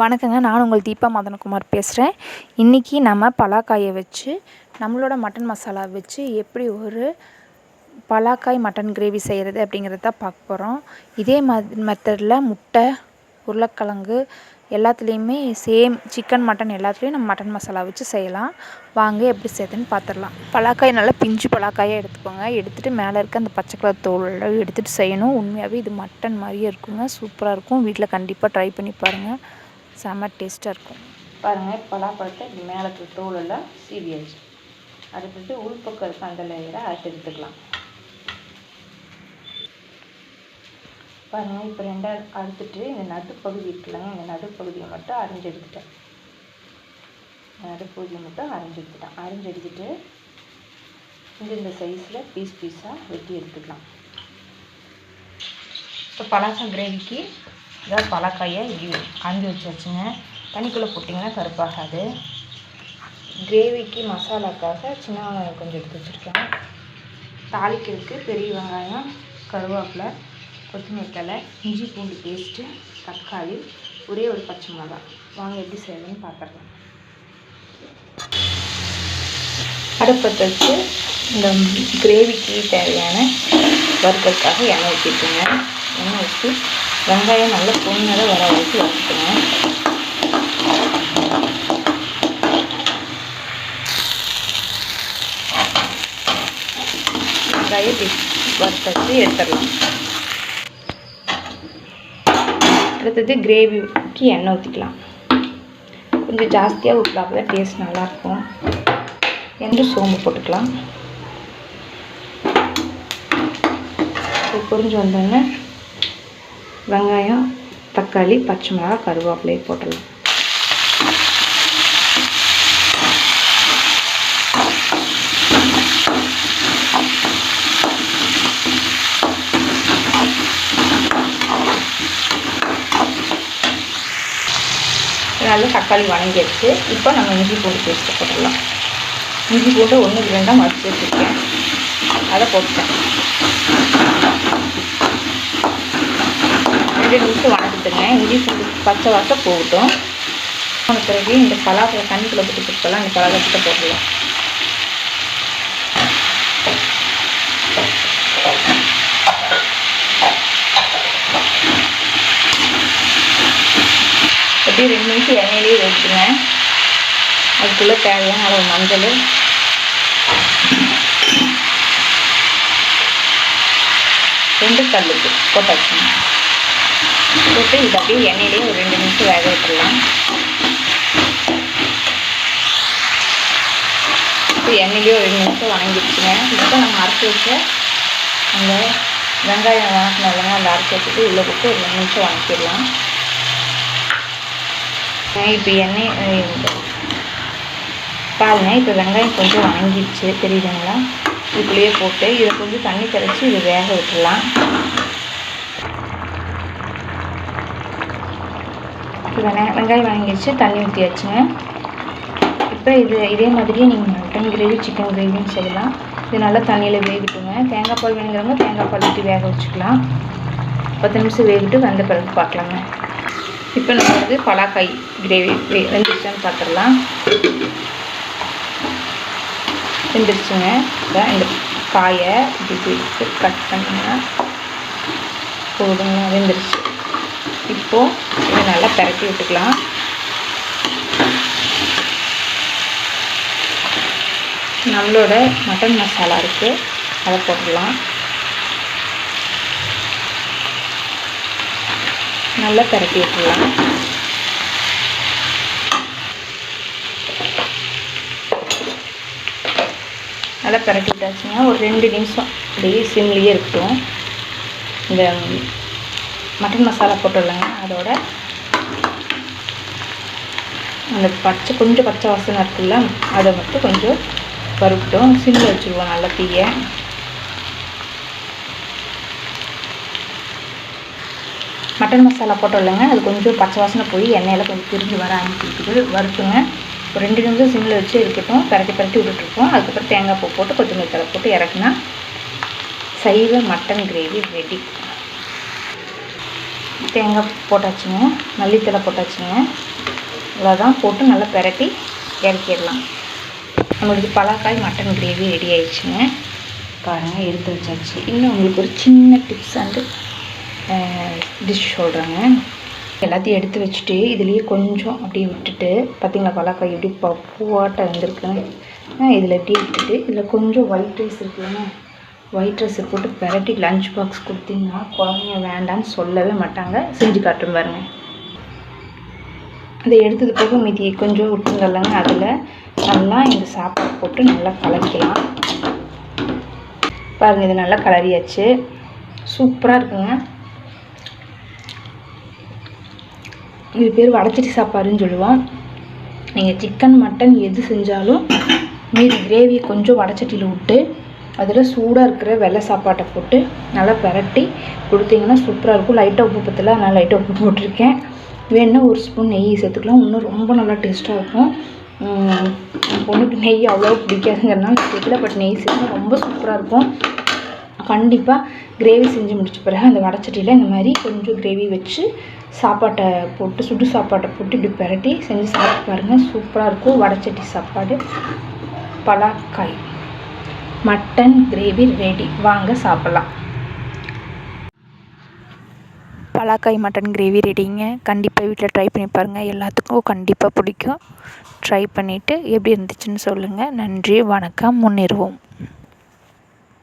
வணக்கங்க. நான் உங்கள் தீபா மதனகுமார் பேசுகிறேன் இன்றைக்கி நம்ம பலாக்காயை வச்சு நம்மளோட மட்டன் மசாலா வச்சு எப்படி ஒரு பலாக்காய் மட்டன் கிரேவி செய்கிறது அப்படிங்கிறத பார்க்க போகிறோம் இதே மாதிரி மெத்தடில் முட்டை உருளைக்கிழங்கு எல்லாத்துலேயுமே சேம் சிக்கன் மட்டன் எல்லாத்துலேயும் நம்ம மட்டன் மசாலா வச்சு செய்யலாம். வாங்க எப்படி செய்யுதுன்னு பார்த்துடலாம் பலாக்காய் நல்லா பிஞ்சு பலாக்காயாக எடுத்துக்கோங்க. எடுத்துகிட்டு மேலே இருக்க அந்த பச்சை கலர் தோலெல்லாம் எடுத்துகிட்டு செய்யணும். உண்மையாகவே இது மட்டன் மாதிரியே இருக்குங்க. சூப்பராக இருக்கும். வீட்டில் கண்டிப்பாக ட்ரை பண்ணி பாருங்கள் செம்ம டேஸ்ட்டாக இருக்கும். பாருங்கள் பலாப்பழத்தை மேலே தோலெல்லாம் சீவியாச்சு. அடுத்தது உள்பக்கம் இருக்க அந்த லேயரை அறுத்து எடுத்துக்கலாம். பாருங்கள் இப்போ ரெண்டாக அறுத்துட்டு இந்த நடுப்பகுதி இருக்குல்லங்க இந்த நடுப்பகுதியை மட்டும் அரைஞ்சி எடுத்துட்டேன். நடுப்பகுதியை மட்டும் அரைஞ்சி எடுத்துட்டேன். அரைஞ்சி எடுத்துட்டு இந்த இந்த சைஸில் பீஸ் பீஸாக வெட்டி எடுத்துக்கலாம். இப்போ பலாசம் கிரேவிக்கு இதாவது பலாக்காயை காஞ்சி வச்சு வச்சுங்க தண்ணிக்குள்ளே போட்டிங்கன்னா கருப்பாகாது. கிரேவிக்கு மசாலாக்காக சின்ன வெங்காயம் கொஞ்சம் எடுத்து வச்சுருக்கேன். தாளிக்கிறதுக்கு பெரிய வெங்காயம் கருவேப்பிலை கொத்தமல்லி தலை இஞ்சி பூண்டு பேஸ்ட்டு தக்காளி ஒரே ஒரு பச்சை மிளகா. வாங்க எப்படி செய்யணும்னு பார்த்துடலாம். அடுப்பத்தை வச்சு இந்த கிரேவிக்கு தேவையான வறுக்கிறதுக்காக எண்ணெய் ஊற்றிட்டுங்க எண்ணெய் ஊற்றி வெங்காயம் நல்லா பொண்ணரை வர வரைக்கும் வச்சுக்கணும் வெங்காயம் வறுத்தச்சு எடுத்துடலாம். அடுத்தது கிரேவிக்கு எண்ணெய் ஊற்றிக்கலாம் கொஞ்சம் ஜாஸ்தியாக ஊற்றலாம் அப்போ தான் டேஸ்ட் நல்லாயிருக்கும். என்று சோம்பு போட்டுக்கலாம். புரிஞ்சு வந்தோடனே வெங்காயம் தக்காளி பச்சை மிளகா கருவேப்பிலையை போட்டுடலாம். நல்லா தக்காளி வணங்கிடுச்சு. இப்போ நம்ம இஞ்சி பூண்டு பேஸ்ட்டு போட்டுடலாம். இஞ்சி பூண்டு ஒன்று ரெண்டாக மடிச்சு வச்சுருக்கேன். அதை போட்டுட்டேன். ரெண்டு விட்டு வணக்கிட்டுங்க இஞ்சி பூண்டு பச்சை வாசம் போகட்டும். போன பிறகு இந்த பலாப்பழம் தண்ணி போட்டு கொடுக்கலாம் இந்த பலாப்பழத்தை போடலாம் எப்படி ரெண்டு நிமிஷம் எண்ணெயிலே வச்சுங்க அதுக்குள்ளே தேவையான அளவு மஞ்சள். ரெண்டு கல்லுக்கு போட்டாச்சுங்க போட்டு இது அப்படியே எண்ணெயிலேயே ஒரு ரெண்டு நிமிஷம் வேக விட்டுடலாம். இப்போ எண்ணெயிலேயே ஒரு ரெண்டு நிமிஷம் வணங்கிடுச்சுங்க. இப்போ நம்ம அரைச்சி வச்ச அந்த வெங்காயம் வணக்கினதுங்க அந்த அரைச்சி வச்சுட்டு உள்ளே போட்டு ஒரு ரெண்டு நிமிஷம் வணக்கிடலாம். இப்போ எண்ணெய் பாருங்க இப்போ வெங்காயம் கொஞ்சம் வணங்கிடுச்சு. தெரியுதுங்களா? இதுக்குள்ளேயே போட்டு இதை கொஞ்சம் தண்ணி கரைச்சி இதை வேக விட்டுடலாம். இப்போ வெங்காயம் வாங்கிடுச்சு தண்ணி ஊற்றியாச்சுங்க இப்போ இது இதே மாதிரியே நீங்கள் மட்டன் கிரேவி சிக்கன் கிரேவின்னு செய்யலாம். இது நல்லா தண்ணியில் வேகட்டுங்க. தேங்காய் பால் வேணுங்கிறவங்க தேங்காய் பால் ஊற்றி வேக வச்சுக்கலாம். பத்து நிமிஷம் வேகிட்டு வந்த பிறகு பார்க்கலாங்க. இப்போ நம்ம வந்து பலாக்காய் கிரேவி வெந்துருச்சான்னு பார்த்துடலாம் வெந்துருச்சுங்க. இந்த காயை இப்படி கட் பண்ணிங்கன்னா போதுங்க. வெந்துருச்சு. இப்போது இதை நல்லா பரட்டி விட்டுக்கலாம். நம்மளோட மட்டன் மசாலா இருக்குது அதை போட்டுடலாம். நல்லா பரட்டி விட்டுடலாம். நல்லா பரட்டி விட்டாச்சுன்னா ஒரு ரெண்டு நிமிஷம் அப்படியே சிம்லேயே இருக்கட்டும். இந்த மட்டன் மசாலா போட்டுடலாங்க. அதோட அந்த பச்சை கொஞ்சம் பச்சை வாசனை இருக்குல்ல அதை மட்டும் கொஞ்சம் வறுக்கட்டும் சிம்மில் வச்சுருவோம் நல்லா தீயை. மட்டன் மசாலா போட்டோம்லங்க அது கொஞ்சம் பச்சை வாசனை போய் எண்ணெயில் கொஞ்சம் பிரிஞ்சு வர ஆரம்பிச்சிருக்குது வறுத்துங்க. ஒரு ரெண்டு நிமிஷம் சிம்மில் வச்சு இருக்கட்டும். பரட்டி பரட்டி விட்டுட்ருப்போம். அதுக்கப்புறம் தேங்காய் பூ போட்டு கொத்தமல்லி தலை போட்டு இறக்குனா சைவ மட்டன் கிரேவி ரெடி தேங்காய் போட்டாச்சுங்க மல்லித்தலை போட்டாச்சுங்க. இவ்வளோதான் போட்டு நல்லா பிரட்டி இறக்கிடலாம். நம்மளுக்கு பலாக்காய் மட்டன் கிரேவி ரெடி ஆயிடுச்சுங்க. பாருங்கள் எடுத்து வச்சாச்சு. இன்னும் உங்களுக்கு ஒரு சின்ன டிப்ஸ் அண்டு டிஷ் சொல்கிறேங்க எல்லாத்தையும் எடுத்து வச்சுட்டு இதுலேயே கொஞ்சம் அப்படியே விட்டுட்டு பார்த்தீங்களா பலாக்காய் எப்படி ப பூவாட்டம் இருந்திருக்குன்னு? இதில் அப்படியே விட்டுட்டு இதில் கொஞ்சம் ஒயிட் ரைஸ் இருக்குதுங்க ஒயிட் ரைஸை போட்டு பெரட்டி லஞ்ச் பாக்ஸ் கொடுத்தீங்கன்னா குழந்தைங்க வேண்டான்னு சொல்லவே மாட்டாங்க. செஞ்சு காட்டும் பாருங்க. அதை எடுத்தது போக மீதி கொஞ்சம் விட்டுங்கல்லங்க அதில். நல்லா இந்த சாப்பாடு போட்டு நல்லா கலக்கலாம். பாருங்கள் இது நல்லா கலரியாச்சு சூப்பராக இருக்குங்க. இது பேர் வடச்சட்டி சாப்பாடுன்னு சொல்லுவோம். நீங்கள் சிக்கன் மட்டன் எது செஞ்சாலும் மீதி கிரேவி கொஞ்சம் வடச்சட்டியில் விட்டு அதில் சூடாக இருக்கிற வெள்ளை சாப்பாட்டை போட்டு நல்லா பிரட்டி கொடுத்தீங்கன்னா சூப்பராக இருக்கும். லைட்டாக உப்பு பத்தல நான் லைட்டாக உப்பு போட்டிருக்கேன். வேணுன்னா ஒரு ஸ்பூன் நெய் சேர்த்துக்கலாம். இன்னும் ரொம்ப நல்லா டேஸ்ட்டாக இருக்கும். பொண்ணுக்கு நெய் அவ்வளோ பிடிக்காதுங்கிறனால தெரியல பட் நெய் சேர்த்தா ரொம்ப சூப்பராக இருக்கும். கண்டிப்பாக கிரேவி செஞ்சு முடிச்ச பிறகு அந்த வடச்சட்டியில் இந்த மாதிரி கொஞ்சம் கிரேவி வச்சு சாப்பாட்டை போட்டு சுடு சாப்பாட்டை போட்டு இப்படி பிரட்டி செஞ்சு சாப்பிட்டு பாருங்கள் சூப்பராக இருக்கும். வடச்சட்டி சாப்பாடு. பலாக்காய். மட்டன் கிரேவி ரெடி வாங்க சாப்பிட்லாம். பலாக்காய் மட்டன் கிரேவி ரெடிங்க கண்டிப்பாக வீட்டில் ட்ரை பண்ணி பாருங்கள் எல்லாத்துக்கும் கண்டிப்பாக பிடிக்கும். ட்ரை பண்ணிவிட்டு எப்படி இருந்துச்சுன்னு சொல்லுங்கள் நன்றி வணக்கம். முன்னேறுவோம்.